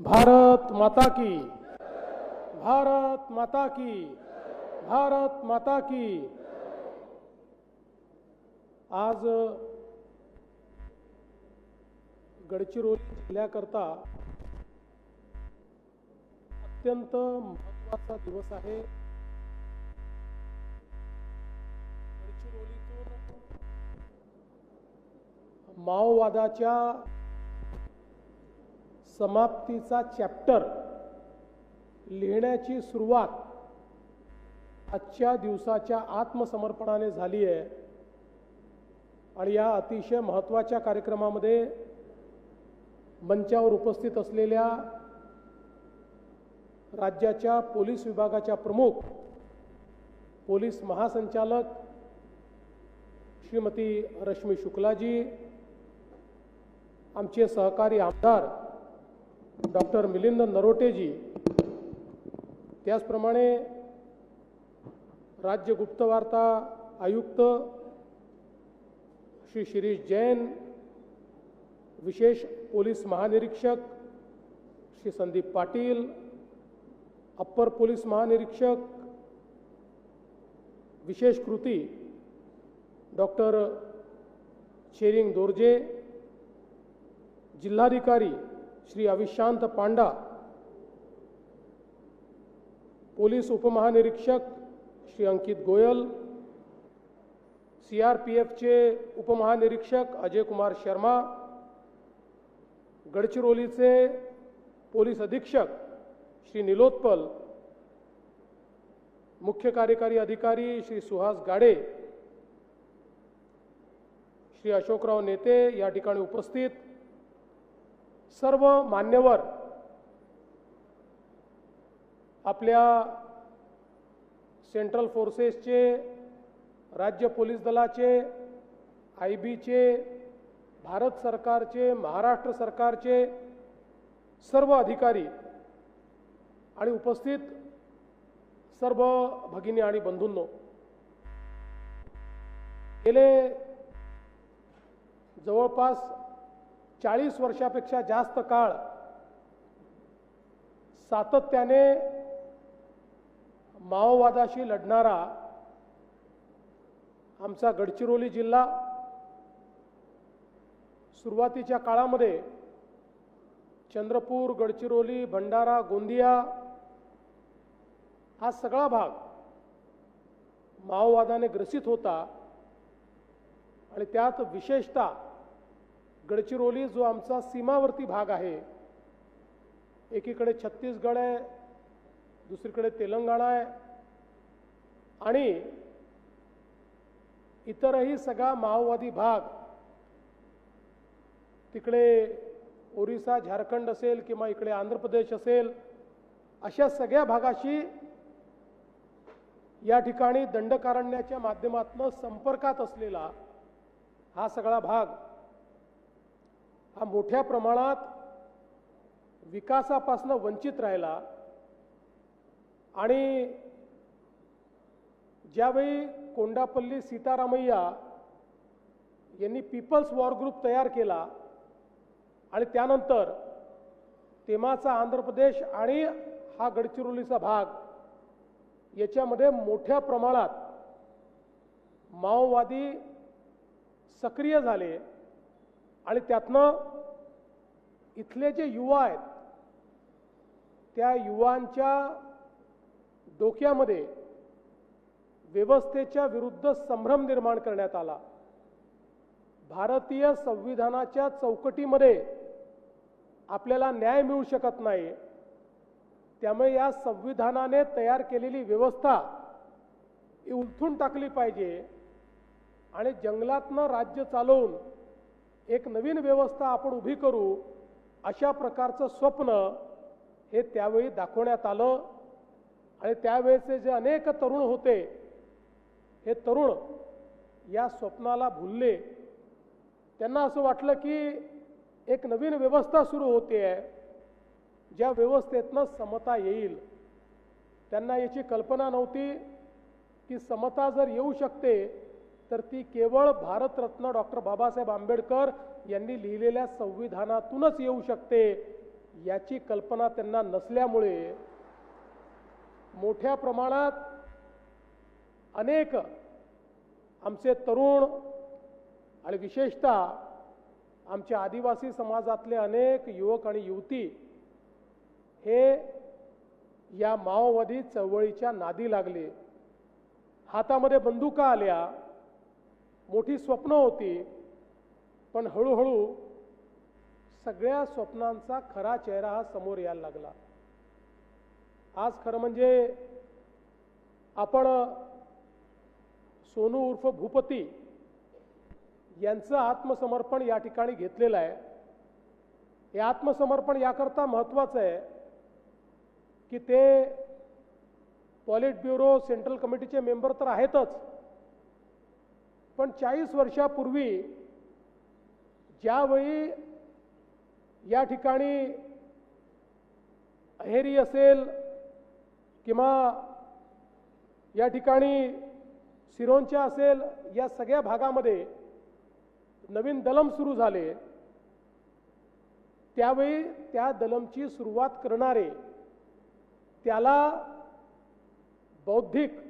भारत माता की। भारत माता की। भारत माता की। आज गडचिरोली जिल्ह्याकरता अत्यंत महत्त्वाचा दिवस आहे. गडचिरोलीतून माओवादाच्या समाप्तीचा चॅप्टर लिहिण्याची सुरुवात आजच्या दिवसाच्या आत्मसमर्पणाने झाली आहे. आणि या अतिशय महत्त्वाच्या कार्यक्रमामध्ये मंचावर उपस्थित असलेल्या राज्याच्या पोलीस विभागाच्या प्रमुख पोलीस महासंचालक श्रीमती रश्मी शुक्लाजी आमचे सहकारी आमदार डॉक्टर मिलिंद नरोटेजी त्याचप्रमाणे राज्य गुप्तवार्ता आयुक्त श्री शिरीष जैन विशेष पोलीस महानिरीक्षक श्री संदीप पाटील अप्पर पोलीस महानिरीक्षक विशेष कृती डॉक्टर शेरिंग दोर्जे जिल्हाधिकारी श्री अविशांत पांडा पोलीस उपमहानिरीक्षक Shri Ankit Goyal C R P एफचे उपमहानिरीक्षक अजय कुमार शर्मा गडचिरोलीचे पोलीस अधीक्षक श्री निलोत्पल मुख्य कार्यकारी अधिकारी श्री सुहास गाडे श्री अशोकराव नेते या ठिकाणी उपस्थित सर्व मान्यवर आपल्या सेंट्रल फोर्सेसचे राज्य पोलीस दलाचे आय बीचे भारत सरकारचे महाराष्ट्र सरकारचे सर्व अधिकारी आणि उपस्थित सर्व भगिनी आणि बंधूंनो गेले जवळपास चाळीस वर्षापेक्षा जास्त काळ सातत्याने माओवादाशी लढणारा आमचा गडचिरोली जिल्हा सुरुवातीच्या काळामध्ये चंद्रपूर गडचिरोली भंडारा गोंदिया हा सगळा भाग माओवादाने ग्रसित होता आणि त्यात विशेषतः गडचिरोली जो आमचा सीमावर्ती भाग आहे एकीकडे छत्तीसगड आहे दुसरीकडे तेलंगणा आहे आणि इतरही सगळा माओवादी भाग तिकडे ओरिसा झारखंड असेल किंवा इकडे आंध्र प्रदेश असेल अशा सगळ्या भागाशी या ठिकाणी दंडकारण्याच्या माध्यमातून संपर्कात असलेला हा सगळा भाग हा मोठ्या प्रमाणात विकासापासून वंचित राहिला. आणि ज्यावेळी कोंडापल्ली सीतारामय्या यांनी पीपल्स वॉर ग्रुप तयार केला आणि त्यानंतर तेमाचा आंध्र प्रदेश आणि हा गडचिरोलीचा भाग याच्यामध्ये मोठ्या प्रमाणात माओवादी सक्रिय झाले. आणि त्यातनं इथले जे युवा आहेत त्या युवांच्या डोक्यामध्ये व्यवस्थेच्या विरुद्ध संभ्रम निर्माण करण्यात आला. भारतीय संविधानाच्या चौकटीमध्ये आपल्याला न्याय मिळू शकत नाही. त्यामुळे या संविधानाने तयार केलेली व्यवस्था ही उलथून टाकली पाहिजे आणि जंगलातनं राज्य चालवून एक नवीन व्यवस्था आपण उभी करू अशा प्रकारचं स्वप्न हे त्यावेळी दाखवण्यात आलं. आणि त्यावेळेचे जे अनेक तरुण होते हे तरुण या स्वप्नाला भुलले. त्यांना असं वाटलं की एक नवीन व्यवस्था सुरू होते. आहे ज्या व्यवस्थेतनं समता येईल. त्यांना याची कल्पना नव्हती की समता जर येऊ शकते तर ती केवळ भारतरत्न डॉक्टर बाबासाहेब आंबेडकर यांनी लिहिलेल्या संविधानातूनच येऊ शकते याची कल्पना त्यांना नसल्यामुळे मोठ्या प्रमाणात अनेक आमचे तरुण आणि विशेषतः आमच्या आदिवासी समाजातले अनेक युवक आणि युवती हे या माओवादी चळवळीच्या नादी लागले. हातामध्ये बंदुका आल्या. मोठी स्वप्न होती पण हळूहळू सगळ्या स्वप्नांचा खरा चेहरा हा समोर यायला लागला. आज खरं म्हणजे आपण सोनू उर्फ भूपती यांचं आत्मसमर्पण या ठिकाणी घेतलेलं आहे. हे आत्मसमर्पण याकरता महत्त्वाचं आहे की ते पॉलिट ब्युरो सेंट्रल कमिटीचे मेंबर तर आहेतच. पण चाळीस वर्षापूर्वी ज्यावेळी या ठिकाणी अहेरी असेल किंवा या ठिकाणी सिरोंच्या असेल या सगळ्या भागामध्ये नवीन दलम सुरू झाले. त्यावेळी त्या दलमची सुरुवात करणारे त्याला बौद्धिक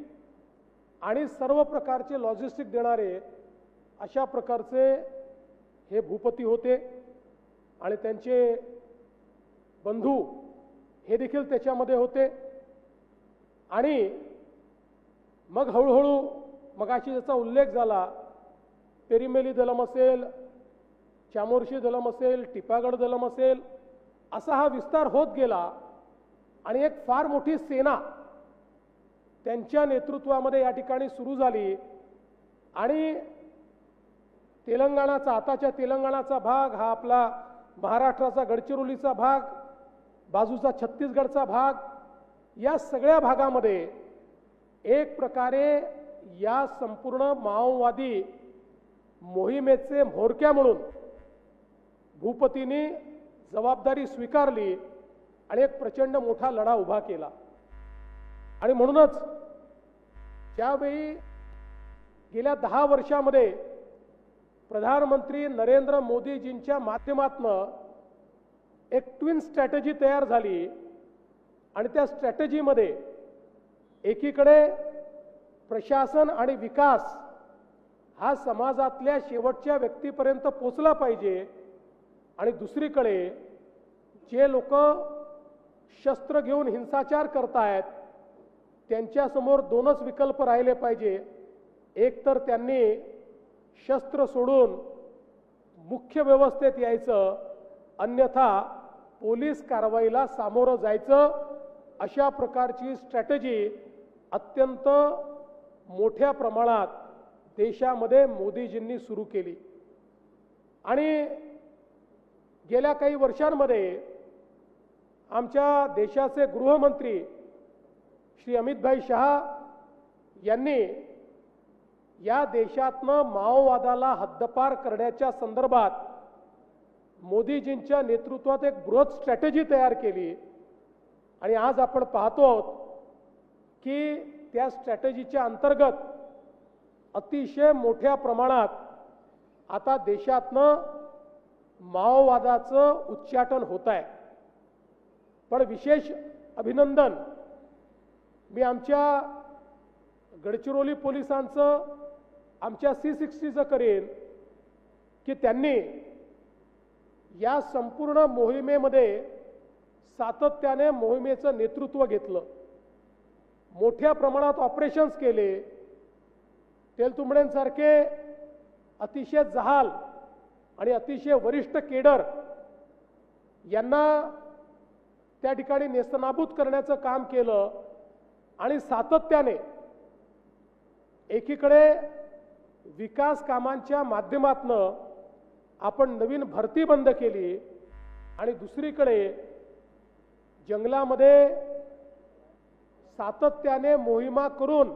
आणि सर्व प्रकारचे लॉजिस्टिक देणारे अशा प्रकारचे हे भूपती होते आणि त्यांचे बंधू हे देखील त्याच्यामध्ये होते. आणि मग हळूहळू मगाशी ज्याचा उल्लेख झाला पेरिमेली दलम असेल चामोर्शी दलम असेल टिपागड दलम असेल असा हा विस्तार होत गेला आणि एक फार मोठी सेना त्यांच्या नेतृत्वामध्ये या ठिकाणी सुरू झाली. आणि तेलंगणाचा आताच्या तेलंगणाचा भाग हा आपला महाराष्ट्राचा गडचिरोलीचा भाग बाजूचा छत्तीसगडचा भाग या सगळ्या भागामध्ये एक प्रकारे या संपूर्ण माओवादी मोहिमेचे म्होरक्या म्हणून भूपतींनी जबाबदारी स्वीकारली आणि एक प्रचंड मोठा लढा उभा केला. आणि म्हणूनच ज्यावेळी गेल्या दहा वर्षामध्ये प्रधानमंत्री नरेंद्र मोदीजींच्या माध्यमातनं एक ट्विन स्ट्रॅटेजी तयार झाली आणि त्या स्ट्रॅटेजीमध्ये एकीकडे प्रशासन आणि विकास हा समाजातल्या शेवटच्या व्यक्तीपर्यंत पोचला पाहिजे आणि दुसरीकडे जे लोक शस्त्र घेऊन हिंसाचार करतायत त्यांच्यासमोर दोनच विकल्प राहिले पाहिजे. एक तर त्यांनी शस्त्र सोडून मुख्य व्यवस्थेत यायचं अन्यथा पोलीस कारवाईला सामोरं जायचं. अशा प्रकारची स्ट्रॅटेजी अत्यंत मोठ्या प्रमाणात देशामध्ये मोदीजींनी सुरू केली. आणि गेल्या काही वर्षांमध्ये आमच्या देशाचे गृहमंत्री श्री अमितभाई शहा यांनी या देशातनं माओवादाला हद्दपार करण्याच्या संदर्भात मोदीजींच्या नेतृत्वात एक बृहत स्ट्रॅटेजी तयार केली. आणि आज आपण पाहतो आहोत की त्या स्ट्रॅटेजीच्या अंतर्गत अतिशय मोठ्या प्रमाणात आता देशातनं माओवादाचं उच्चाटन होत आहे. पण विशेष अभिनंदन मी आमच्या गडचिरोली पोलिसांचं आमच्या सी सिक्स्टीचं करेन की त्यांनी या संपूर्ण मोहिमेमध्ये सातत्याने मोहिमेचं नेतृत्व घेतलं. मोठ्या प्रमाणात ऑपरेशन्स केले. तेलतुंबड्यांसारखे अतिशय जहाल आणि अतिशय वरिष्ठ केडर यांना त्या ठिकाणी नेस्तनाबूत करण्याचं काम केलं. आणि सातत्याने एकीकडे विकास कामांच्या माध्यमातनं आपण नवीन भरती बंद केली आणि दुसरीकडे जंगलामध्ये सातत्याने मोहिमा करून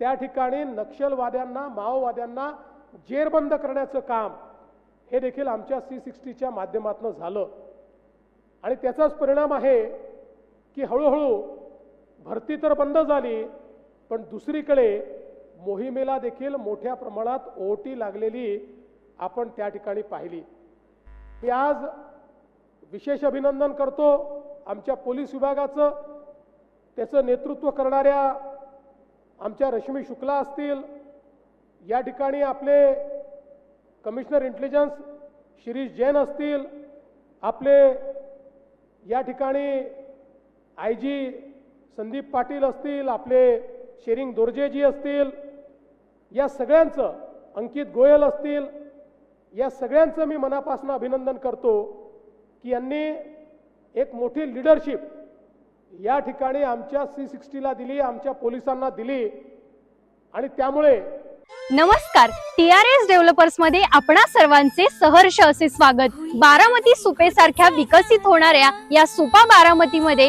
त्या ठिकाणी नक्षलवाद्यांना माओवाद्यांना जेरबंद करण्याचं काम हे देखील आमच्या सी सिक्स्टीच्या माध्यमातून झालं. आणि त्याचाच परिणाम आहे की हळूहळू भरती तर बंद झाली पण दुसरीकडे मोहिमेला देखील मोठ्या प्रमाणात ओटी लागलेली आपण त्या ठिकाणी पाहिली. मी आज विशेष अभिनंदन करतो आमच्या पोलीस विभागाचं. त्याचं नेतृत्व करणाऱ्या आमच्या रश्मी शुक्ला असतील. या ठिकाणी आपले कमिशनर इंटेलिजन्स शिरीष जैन असतील. आपले या ठिकाणी आय जी संदीप पाटील असतील आपले शेरिंग दोर्जेजी असतील या सगळ्यांचं अंकित गोयल असतील या सगळ्यांचं मी मनापासून अभिनंदन करतो की यांनी एक मोठी लिडरशिप या ठिकाणी आमच्या सी सिक्स्टीला दिली आमच्या पोलिसांना दिली आणि त्यामुळे नमस्कार. टी आर एस डेव्हलपर्समध्ये आपणा सर्वांचे सहर्ष असे स्वागत. बारामती सुपे सारख्या विकसित होणाऱ्या या सुपा बारामती मध्ये